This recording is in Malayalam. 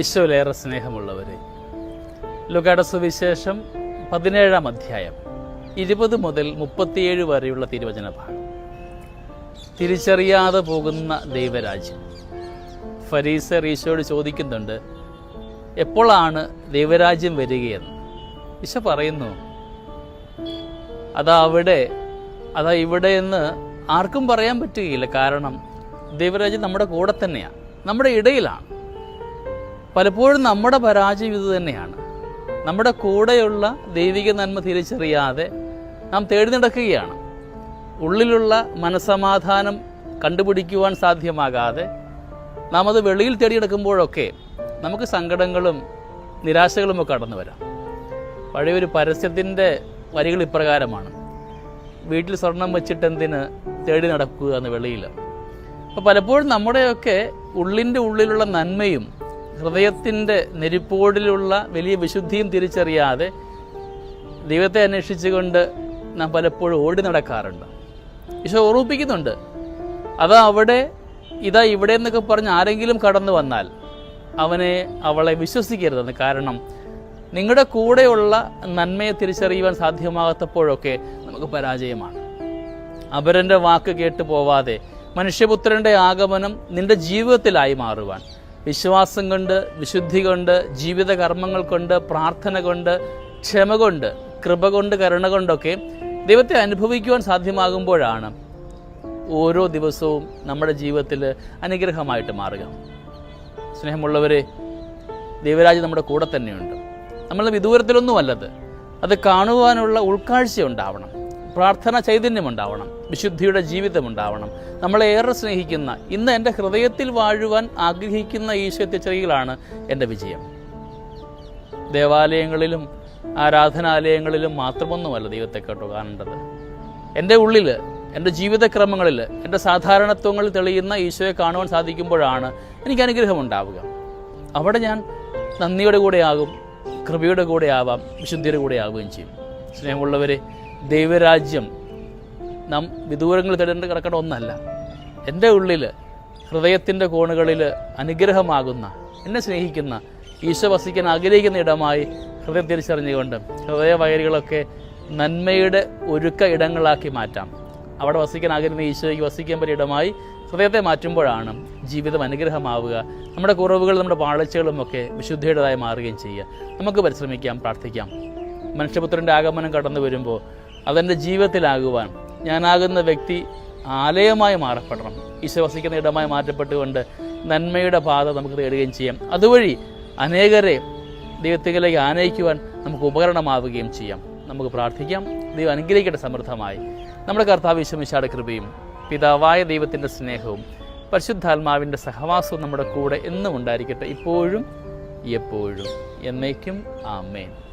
ഈശോയിലേറെ സ്നേഹമുള്ളവരെ ലുഗാഡ സുവിശേഷം പതിനേഴാം അധ്യായം ഇരുപത് മുതൽ മുപ്പത്തിയേഴ് വരെയുള്ള തിരുവചന ഭാഗം തിരിച്ചറിയാതെ പോകുന്ന ദൈവരാജ്യം. ഫരീസർ ഈശോയോട് ചോദിക്കുന്നുണ്ട് എപ്പോഴാണ് ദൈവരാജ്യം വരികയെന്ന്? ഈശോ പറയുന്നു അതാ അവിടെ അതാ ഇവിടെ എന്ന് ആർക്കും പറയാൻ പറ്റുകയില്ല. കാരണം ദൈവരാജ്യം നമ്മുടെ കൂടെ തന്നെയാണ് നമ്മുടെ ഇടയിലാണ്. പലപ്പോഴും നമ്മുടെ പരാജയം ഇത് തന്നെയാണ്. നമ്മുടെ കൂടെയുള്ള ദൈവിക നന്മ തിരിച്ചറിയാതെ നാം തേടി നടക്കുകയാണ്. ഉള്ളിലുള്ള മനസമാധാനം കണ്ടുപിടിക്കുവാൻ സാധ്യമാകാതെ നാം അത് വെളിയിൽ തേടിയെടുക്കുമ്പോഴൊക്കെ നമുക്ക് സങ്കടങ്ങളും നിരാശകളും ഒക്കെ കടന്നു വരാം. പഴയൊരു പരസ്യത്തിന്റെ വരികൾ ഇപ്രകാരമാണ്. വീട്ടിൽ സ്വർണം വെച്ചിട്ട് എന്തിന് തേടി നടക്കുക എന്ന് വെളിയിൽ. അപ്പോൾ പലപ്പോഴും നമ്മുടെയൊക്കെ ഉള്ളിന്റെ ഉള്ളിലുള്ള നന്മയും ഹൃദയത്തിന്റെ നെരിപ്പോടിലുള്ള വലിയ വിശുദ്ധിയും തിരിച്ചറിയാതെ ദൈവത്തെ അന്വേഷിച്ചുകൊണ്ട് നാം പലപ്പോഴും ഓടി നടക്കാറുണ്ട്. ഈശോ ഓർമ്മിപ്പിക്കുന്നുണ്ട് അതാ അവിടെ ഇതാ ഇവിടെ എന്നൊക്കെ പറഞ്ഞ് ആരെങ്കിലും കടന്നു വന്നാൽ അവനെ അവളെ വിശ്വസിക്കരുതെന്ന്. കാരണം നിങ്ങളുടെ കൂടെയുള്ള നന്മയെ തിരിച്ചറിയുവാൻ സാധ്യമാകാത്തപ്പോഴൊക്കെ നമുക്ക് പരാജയമാണ്. അപരന്റെ വാക്ക് കേട്ടു പോവാതെ മനുഷ്യപുത്രന്റെ ആഗമനം നിന്റെ ജീവിതത്തിലായി മാറുവാൻ വിശ്വാസം കൊണ്ട് വിശുദ്ധി കൊണ്ട് ജീവിത കർമ്മങ്ങൾ കൊണ്ട് പ്രാർത്ഥന കൊണ്ട് ക്ഷമ കൊണ്ട് കൃപ കൊണ്ട് കരുണ കൊണ്ടൊക്കെ ദൈവത്തെ അനുഭവിക്കുവാൻ സാധ്യമാകുമ്പോഴാണ് ഓരോ ദിവസവും നമ്മുടെ ജീവിതത്തിൽ അനുഗ്രഹമായിട്ട് മാറുക. സ്നേഹമുള്ളവരെ ദൈവരാജ് നമ്മുടെ കൂടെ തന്നെയുണ്ട്. നമ്മൾ വിദൂരത്തിലൊന്നുമല്ലത്. അത് കാണുവാനുള്ള ഉൾക്കാഴ്ച ഉണ്ടാവണം. പ്രാർത്ഥന ചൈതന്യമുണ്ടാവണം വിശുദ്ധിയുടെ ജീവിതമുണ്ടാവണം. നമ്മളെ ഏറെ സ്നേഹിക്കുന്ന ഇന്ന് എന്റെ ഹൃദയത്തിൽ വാഴുവാൻ ആഗ്രഹിക്കുന്ന ഈശോ തിരിച്ചറിയലാണ് എന്റെ വിജയം. ദേവാലയങ്ങളിലും ആരാധനാലയങ്ങളിലും മാത്രമൊന്നുമല്ല ദൈവത്തെ കേട്ടോ കാണേണ്ടത്. എന്റെ ഉള്ളിൽ എന്റെ ജീവിതക്രമങ്ങളിൽ എന്റെ സാധാരണത്വങ്ങളിൽ തെളിയുന്ന ഈശോയെ കാണുവാൻ സാധിക്കുമ്പോഴാണ് എനിക്ക് അനുഗ്രഹം ഉണ്ടാവുക അവിടെ ഞാൻ നന്ദിയുടെ കൂടെ ആകും കൃപയുടെ കൂടെ ആവാം വിശുദ്ധിയുടെ കൂടെ ആവുകയും ചെയ്യും. സ്നേഹമുള്ളവരെ ദൈവരാജ്യം നാം വിദൂരങ്ങൾ തേടേണ്ട കിടക്കേണ്ട ഒന്നല്ല. എന്റെ ഉള്ളിൽ ഹൃദയത്തിന്റെ കോണുകളിൽ അനുഗ്രഹമാകുന്ന എന്നെ സ്നേഹിക്കുന്ന ഈശോ വസിക്കാൻ ആഗ്രഹിക്കുന്ന ഇടമായി ഹൃദയം തിരിച്ചറിഞ്ഞുകൊണ്ട് ഹൃദയ വയലുകളൊക്കെ നന്മയുടെ ഒരുക്ക ഇടങ്ങളാക്കി മാറ്റാം. അവിടെ വസിക്കാൻ ആഗ്രഹിക്കുന്ന ഈശോയ്ക്ക് വസിക്കാൻ പറ്റിയ ഇടമായി ഹൃദയത്തെ മാറ്റുമ്പോഴാണ് ജീവിതം അനുഗ്രഹമാവുക. നമ്മുടെ കുറവുകൾ നമ്മുടെ പാളിച്ചകളും ഒക്കെ വിശുദ്ധിയുടേതായി മാറുകയും ചെയ്യുക. നമുക്ക് പരിശ്രമിക്കാം പ്രാർത്ഥിക്കാം. മനുഷ്യപുത്രന്റെ ആഗമനം കടന്നു വരുമ്പോൾ അതെന്റെ ജീവിതത്തിലാകുവാൻ ഞാനാകുന്ന വ്യക്തി ആലയമായി മാറപ്പെടണം. ഈശോ വസിക്കുന്ന ഇടമായി മാറ്റപ്പെട്ടുകൊണ്ട് നന്മയുടെ പാത നമുക്ക് തേടുകയും ചെയ്യാം. അതുവഴി അനേകരെ ദൈവത്തിലേക്ക് ആനയിക്കുവാൻ നമുക്ക് ഉപകരണമാവുകയും ചെയ്യാം. നമുക്ക് പ്രാർത്ഥിക്കാം. ദൈവം അനുഗ്രഹിക്കട്ടെ സമൃദ്ധമായി. നമ്മുടെ കർത്താവ് വിശ്വമിശാടെ കൃപയും പിതാവായ ദൈവത്തിന്റെ സ്നേഹവും പരിശുദ്ധാത്മാവിന്റെ സഹവാസവും നമ്മുടെ കൂടെ എന്നും ഉണ്ടായിരിക്കട്ടെ ഇപ്പോഴും എപ്പോഴും. എന്നേക്കും ആമേൻ.